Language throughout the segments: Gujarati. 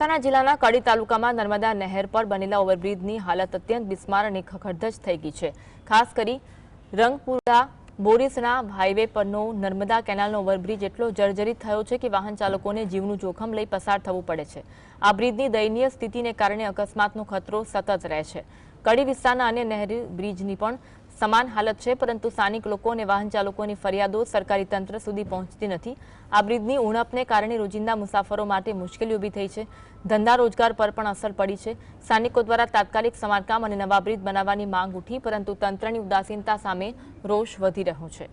મહેસાણા જિલ્લાના કડી તાલુકામાં નર્મદા નહેર પર બનેલા ઓવરબ્રિજની હાલત અત્યંત બિસ્માર અને ખખડધજ થઈ ગઈ છે. ખાસ કરી રંગપુરા, બોરીસના હાઈવે પરનો નર્મદા કેનાલનો ઓવરબ્રિજ એટલો જર્જરિત થયો છે કે વાહન ચાલકોને જીવનું જોખમ લઈ પસાર થવું પડે છે. આ બ્રિજની દયનીય સ્થિતિને કારણે અકસ્માતનો ખતરો સતત રહે છે. કડી વિસ્તારના અન્ય નહેરી બ્રિજની પણ સમાન હાલત છે, પરંતુ સ્થાનિક લોકો અને વાહન ચાલકોની ફરિયાદો સરકારી તંત્ર સુધી પહોંચતી નથી. આ બ્રિજની ઉણપને કારણે રોજિંદા મુસાફરો માટે મુશ્કેલી ઊભી થઈ છે. ધંધા રોજગાર પર પણ અસર પડી છે. સ્થાનિકો દ્વારા તાત્કાલિક સમારકામ અને નવા બ્રિજ બનાવવાની માંગ ઉઠી, પરંતુ તંત્રની ઉદાસીનતા સામે રોષ વધી રહ્યો છે.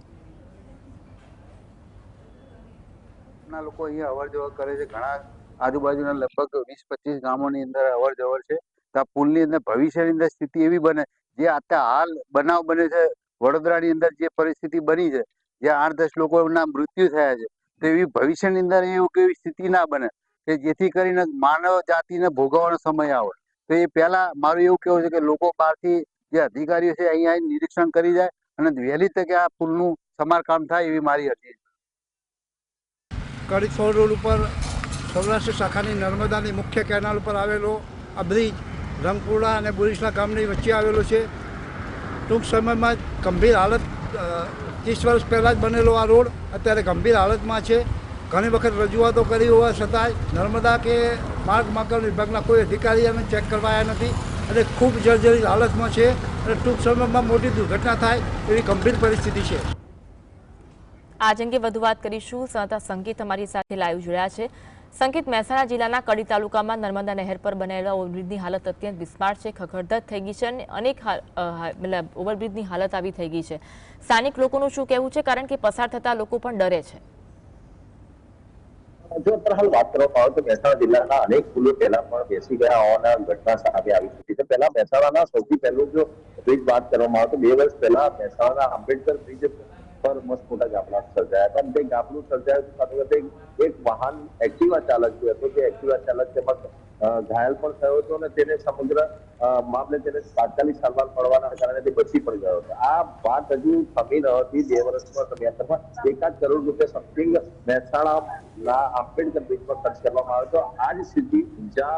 લોકો અહીંયા અવર જવર કરે છે. ઘણા આજુબાજુના લગભગ વીસ પચીસ ગામોની અંદર અવર જવર છે. તો આ પુલની અંદર ભવિષ્યની અંદર સ્થિતિ એવી બને, જે અત્યારે હાલ બનાવ બને છે, વડોદરાની અંદર જે પરિસ્થિતિ બની છે, જ્યાં આઠ દસ લોકોના મૃત્યુ થયા છે, તો એવી ભવિષ્યની અંદર એવું કેવી સ્થિતિ ના બને કે જેથી કરીને માનવ જાતિને ભોગવવાનો સમય આવે. તો એ પહેલા મારું એવું કહેવું છે કે લોકો બહારથી જે અધિકારીઓ છે અહીંયા નિરીક્ષણ કરી જાય અને વહેલી તકે આ પુલનું સમારકામ થાય એવી મારી અરજી કડી રોડ ઉપર સૌરાષ્ટ્ર શાખાની નર્મદાની મુખ્ય કેનાલ ઉપર આવેલો આ બ્રિજ રંગપુરા અને બોરીસના ગામની વચ્ચે આવેલો છે. ટૂંક સમયમાં ગંભીર હાલત ત્રીસ વર્ષ પહેલાં જ બનેલો આ રોડ અત્યારે ગંભીર હાલતમાં છે. ઘણી વખત રજૂઆતો કરી હોવા છતાંય નર્મદા કે માર્ગ માર્ગલ વિભાગના કોઈ અધિકારી અમે ચેક કરવાયા નથી અને ખૂબ જર્જરિત હાલતમાં છે અને ટૂંક સમયમાં મોટી દુર્ઘટના થાય એવી ગંભીર પરિસ્થિતિ છે. આજ અંગે વધુ વાત કરીશું. સંતા સંગીત અમારી સાથે લાઈવ જોડ્યા છે. સંકેત મહેસાણા જિલ્લાના કડી તાલુકામાં નર્મદા નહેર પર બનેલા ઓવરબ્રિજની હાલત અત્યંત બિસ્માર છે, ખખડધજ થઈ ગઈ છે અને અનેક મતલબ ઓવરબ્રિજની હાલત આવી થઈ ગઈ છે. સ્થાનિક લોકોનું શું કહેવું છે? કારણ કે પસાર થતા લોકો પણ ડરે છે. જો હાલ વાત કરવામાં આવે તો મહેસાણા જિલ્લાના અનેક પુલો પહેલા પણ બેસી ગયા હોવાના ઘટના સામે આવી ચૂકી છે પહેલા મહેસાણાના સૌથી પહેલું જો બ્રિજ વાત કરવામાં આવે તો બે વર્ષ પહેલા મહેસાણાના આંબેડકર બ્રિજ પર મસ્ત મોટા ગાબડા સર્જાયા હતા. તે ગાબડું સર્જાયું સાથે સાથે એક વાહન એક્ટિવા ચાલક જે હતો તે એક્ટિવા ચાલક તેમાં ઘાયલ પણ થયો હતો અને તેને સમગ્ર મામલે તેને તાત્કાલિક સારવાર મળવાના કારણે તે બચી પણ ગયો હતો. આ વાત હજુ થમી ન હતી. બે વર્ષમાં સમયાંતરમાં એકાદ કરોડ રૂપિયા સમથિંગ મહેસાણાના આંબેડકર બ્રિજ પર ખર્ચ કરવામાં આવ્યો હતો. આ જ સ્થિતિ ઊંઝા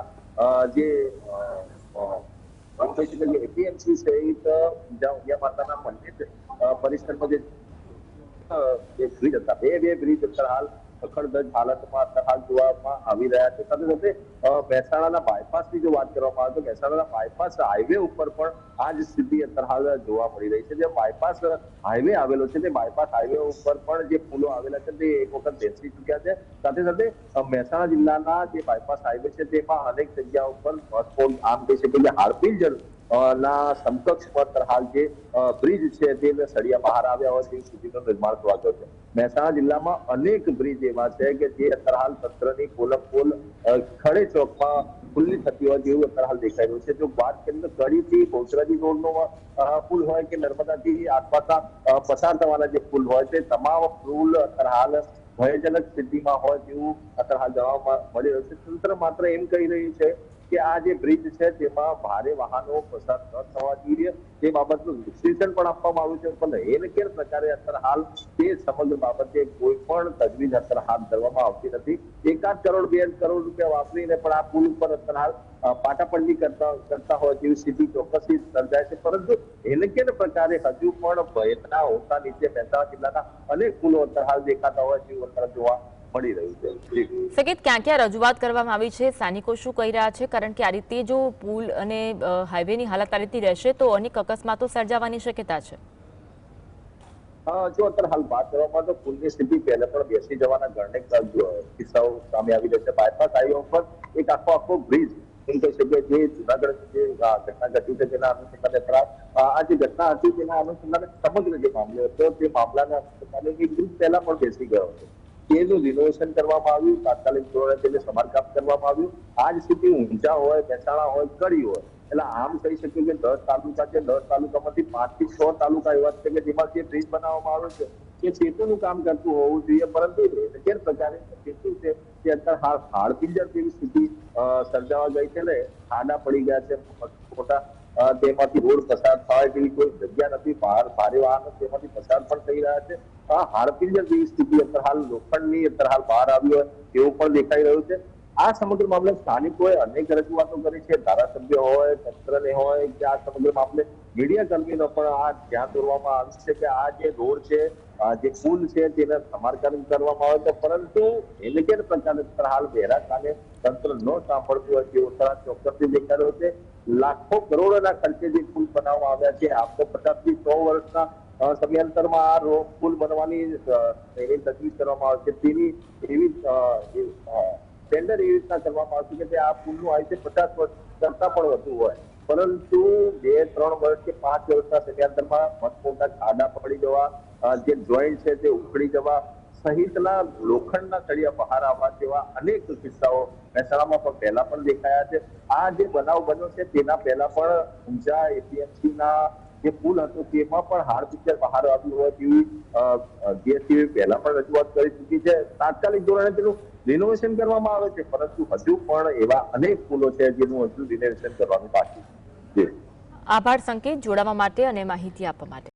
જે એપીએમસી સહિત ઊંઝા ઉમિયા માતાના મંદિર પરિસરમાં જે જે બ્રિજ બે બે બ્રિજ અત્યારે હાલ હાલતમાં અત્યારે જોવામાં આવી રહ્યા છે. સાથે સાથે મહેસાણાના બાયપાસની જો વાત કરવામાં આવે તો મહેસાણાના બાયપાસ હાઈવે ઉપર પણ આ જ સ્થિતિ અત્યારે હાલ જોવા મળી રહી છે. જે બાયપાસ હાઈવે આવેલો છે તે બાયપાસ હાઈવે ઉપર પણ જે પુલો આવેલા છે તે એક વખત બેસી ચૂક્યા છે. સાથે સાથે મહેસાણા જિલ્લાના જે બાયપાસ હાઈવે છે તેમાં અનેક જગ્યા ઉપર મહત્વપૂર્ણ આમ કહી શકીએ કે અ, ના સમકક્ષ પર હાલ જે બ્રિજ છે તે સળિયા બહાર આવ્યા હોય તેવી સ્થિતિનું નિર્માણ થવા ગયો છે. મહેસાણા જિલ્લામાં અનેક બ્રિજ એવા છે કે જે અત્યારે તંત્રની પોલમ પોલ ખડે ચોકમાં ખુલ્લી થતી હોય તેવું અત્યારે દેખાઈ રહ્યું છે. જો વાત કરીએ તો કડીથી કોચરાજી રોડનો પુલ હોય કે નર્મદાથી આસપાસના પસાર થવાના જે પુલ હોય તે તમામ પુલ અત્યારે હાલ ભયજનક સ્થિતિમાં હોય તેવું અત્યારે હાલ મળી રહ્યું છે. તંત્ર માત્ર એમ કહી રહ્યું છે કે આ જે બ્રિજ છે તેમાં ભારે વાહનો પસાર ન થવા જોઈએ. તે બાબતનું વિશ્લેષણ પણ આપવામાં આવ્યું છે. પણ કેર પ્રકારે અત્યારે હાલ તે સમગ્ર બાબતે કોઈ પણ તજવીજ અત્યારે હાથ ધરવામાં આવતી નથી. એકાદ કરોડ બે કરોડ રૂપિયા વાપરીને પણ આ પુલ ઉપર અત્યારે હાલ અ, કરતા કરતા હોય તેવી સ્થિતિ ચોક્કસથી સર્જાય છે. પરંતુ એને કેર પ્રકારે હજુ પણ ભયના હોતા નીચે મહેસાણા જિલ્લાના અનેક પુલો અત્યારે હાલ દેખાતા હોય તેવું અત્યારે જોવા મળી રહ્યું છે. સંકેત ક્યાં ક્યાં રજૂઆત કરવામાં આવી છે? સ્થાનિકો શું કહી રહ્યા છે? કારણ કે આ રીતે જો પુલ અને હાઈવેની હાલત આ રીતે રહેશે તો અનેક અકસ્માતો સર્જાવાની શક્યતા છે. જો અત્યારે હાલ વાત કરવામાં તો પુલની સ્થિતિ પહેલે પણ બેસી જવાના ઘરને કિસ્સાઓ સામે આવી રહ્યા છે. બાયપાસ હાઈવે ઉપર એક આખો આખો બ્રિજ એમ કહી શકીએ જે જુનાગઢ જે ઘટના ઘટી છે તેના અનુસંધાને આ આ જે ઘટના હતી તેના અનુસંધાને સમગ્ર જે મામલો હતો તે મામલાના અનુસંધાને એક બ્રિજ પહેલા પણ બેસી ગયો હતો. તેનું રિનોવેશન કરવામાં આવ્યું તાત્કાલિક ધોરણે તેને સમારકામ કરવામાં આવ્યું. આ જ સ્થિતિ ઊંઝા હોય મહેસાણા હોય કડી હોય એટલે આમ કહી શકીએ કે દસ તાલુકા છે દસ તાલુકામાંથી પાંચથી છ તાલુકા એવા છે કે જેમાં જે બ્રિજ બનાવવામાં આવે છે એ સેતુનું કામ કરતું હોવું જોઈએ પરંતુ જે પ્રકારે સેતુ છે તે અત્યારે હાલ હાડપિંજર જેવી સ્થિતિ સર્જાવા ગઈ છે ને ખાડા પડી ગયા છે અ, તેમાંથી રોડ પસાર થાય તેવી કોઈ જગ્યા નથી. ભારે વાહનો તેમાંથી પસાર પણ થઈ રહ્યા છે. આ હાડપિંજર જેવી સ્થિતિ અત્યારે હાલ લોખંડની અત્યારે હાલ બહાર આવી હોય એવું પણ દેખાઈ રહ્યું છે. આ સમગ્ર મામલે સ્થાનિકોએ અનેક રજૂઆતો કરી છે. ધારાસભ્ય હોય તંત્રને હોય કે આ સમગ્ર મામલે મીડિયા કર્મીનો પણ આ ધ્યાન દોરવામાં આવ્યું છે કે આ જે રોડ છે જે પુલ છે તેને સમારકામ કરવામાં આવે તો પરંતુ એને કે પ્રકારે હાલ વહેરા કાલે તંત્ર ન સાંભળતું હોય તેવો ચોક્કસથી દેખાડ્યો છે. લાખો કરોડોના ખર્ચે જે પુલ બનાવવામાં આવ્યા છે. આપતો પચાસથી સો વર્ષના સમયાંતરમાં આ પુલ બનવાની એની તજવીજ કરવામાં આવે છે. તેની એવી ટેન્ડર એવી રીતના કરવામાં આવશે કે તે આ પુલનું આયુષ્ય પચાસ વર્ષ કરતા પણ વધુ હોય. પરંતુ બે, ત્રણ વર્ષ કે પાંચ વર્ષના સમયાંતરમાં મતમોટા ખાડા પડી જવા જે જોઈન્ટ છે તે ઉખડી જવા સહિતના લોખંડના તળિયા બહાર આવવા જેવા અનેક કિસ્સાઓ મહેસાણામાં પણ પહેલા પણ દેખાયા છે. આ જે બનાવ બન્યો છે, તેના પહેલા પણ ઊંઝા એપીએમસી ના જે પુલ હતો, તેમાં પણ હાર્ડ પિક્ચર બહાર આવ્યું હોય તેવી જીએસટીવી પહેલા પણ રજૂઆત કરી ચૂકી છે. તાત્કાલિક ધોરણે તેનું રિનોવેશન કરવામાં આવે છે, પરંતુ હજુ પણ એવા અનેક પુલો છે, જેનું હજુ રિનોવેશન કરવાનું બાકી છે. આભાર સંકેત, જોડાવા માટે અને માહિતી આપવા માટે.